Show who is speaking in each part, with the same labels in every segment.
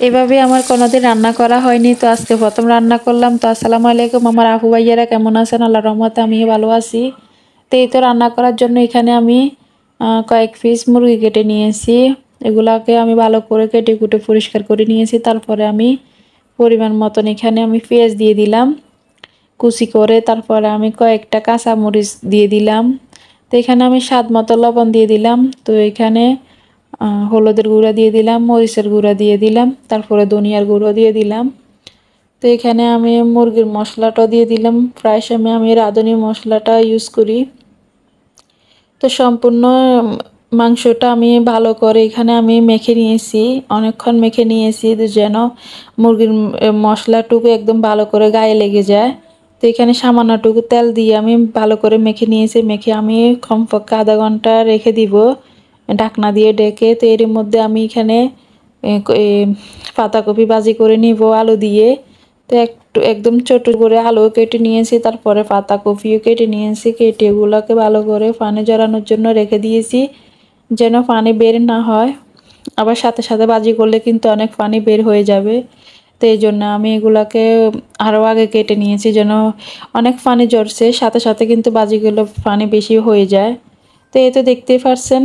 Speaker 1: এভাবে আমার কোনোদিন রান্না করা হয়নি। তো আজকে প্রথম রান্না করলাম। তো আসসালামু আলাইকুম। আমার আপু ভাইয়ারা কেমন আছেন? আল্লাহ রহমতে আমি ভালো আছি। তো এই তো রান্না করার জন্য এখানে আমি কয়েক পিস মুরগি কেটে নিয়েছি। এগুলাকে আমি ভালো করে কেটে কুটে পরিষ্কার করে নিয়েছি। তারপরে আমি পরিমাণ মতন এখানে আমি পেঁয়াজ দিয়ে দিলাম। কুচি করে তারপরে আমি কয়েকটা কাঁচা মরিচ দিয়ে দিলাম। তো এখানে আমি স্বাদ মতো লবণ দিয়ে দিলাম। তো এখানে হলুদের গুঁড়া দিয়ে দিলাম, মরিচের গুঁড়া দিয়ে দিলাম, তারপরে ধনিয়ার গুঁড়ো দিয়ে দিলাম। তো এখানে আমি মুরগির মশলাটা দিয়ে দিলাম। প্রায় সময় আমি রাঁধুনি মশলাটা ইউজ করি। তো সম্পূর্ণ মাংসটা আমি ভালো করে এখানে আমি মেখে নিয়েছি, অনেকক্ষণ মেখে নিয়েছি যেন মুরগির মশলাটুকু একদম ভালো করে গায়ে লেগে যায়। তো এখানে সামান্যটুকু তেল দিয়ে আমি ভালো করে মেখে নিয়েছি, মেখে আমি কমপক্ষে আধা ঘণ্টা রেখে দিব। ঢাকনা দিয়ে ডেকে তো এর মধ্যে আমি এখানে পাতাকপি ভাজি করে নিব, আলু দিয়ে। তো একটু, একদম ছোটো করে আলু কেটে নিয়েছি, তারপরে পাতাকপিও কেটে নিয়েছি, কেটে এগুলোকে ভালো করে পানি জড়ানোর জন্য রেখে দিয়েছি, যেন পানি বের না হয়। আবার সাথে সাথে বাজি করলে কিন্তু অনেক পানি বের হয়ে যাবে। তো এই জন্য আমি এগুলাকে আরও আগে কেটে নিয়েছি, যেন অনেক পানি জড়ছে সাথে সাথে কিন্তু বাজিগুলো পানি বেশি হয়ে যায়। তো এই তো দেখতেই পারছেন।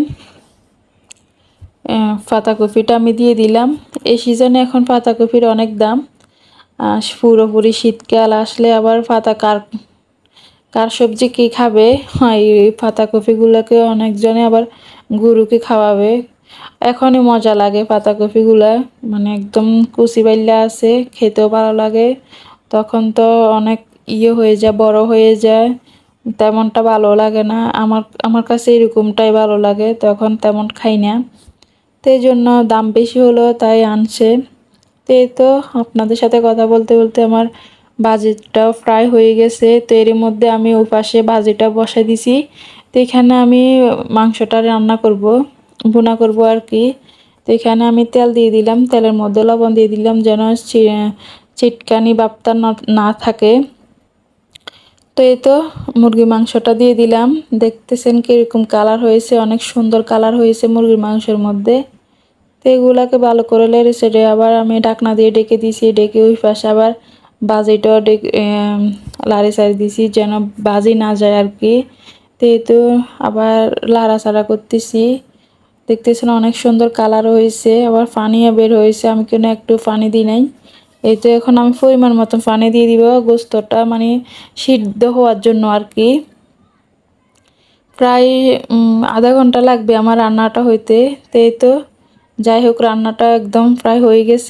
Speaker 1: পাতাকপিটা আমি দিয়ে দিলাম। এই সিজনে এখন পাতাকপির অনেক দাম। পুরোপুরি শীতকাল আসলে আবার পাতা কার কার সবজি কী খাবে? এই পাতাকপিগুলোকে অনেকজনে আবার গরুকে খাওয়াবে। এখনই মজা লাগে পাতাকপিগুলা মানে একদম কুচি বাইল্লা আছে, খেতেও ভালো লাগে। তখন তো অনেক ইয়ে হয়ে যায়, বড় হয়ে যায়। তেমনটা ভালো লাগে না। আমার আমার কাছে এরকমটাই ভালো লাগে। তখন তেমন খাই না। তো জন্য দাম বেশি হলো, তাই আনছে। তো এই তো আপনাদের সাথে কথা বলতে বলতে আমার বাজিটাও ফ্রাই হয়ে গেছে। তো এর মধ্যে আমি ওপাশে বাজিটা বসাই দিছি। তো এখানে আমি মাংসটা রান্না করব, ভুনা করব আর কি। তো এখানে আমি তেল দিয়ে দিলাম, তেলের মধ্যে লবণ দিয়ে দিলাম যেন চিটকানি বাপ্তা না থাকে। তো এই তো মুরগির মাংসটা দিয়ে দিলাম। দেখতেছেন কীরকম কালার হয়েছে, অনেক সুন্দর কালার হয়েছে মুরগির মাংসের মধ্যে। তো এগুলাকে ভালো করে লেড়ে সেটে আবার আমি ডাকনা দিয়ে ডেকে দিয়েছি ডেকে ওই পাশে আবার বাজিটাও ডেকে লাড়ি সারি দিছি যেন বাজি না যায় আর কি তো এই তো আবার করতেছি, দেখতেছেন অনেক সুন্দর কালার হয়েছে, আবার পানিও বের হয়েছে, আমি কেন একটু পানি দিই নাই। এই তো এখন আমি পরিমাণ মতো পানি দিয়ে দিব। গোস্তটা মানে সিদ্ধ হওয়ার জন্য আর কি। প্রায় আধা ঘণ্টা লাগবে আমার রান্নাটা হইতে। তো তো, যাই হোক, রান্নাটা একদম প্রায় হয়ে গেছে।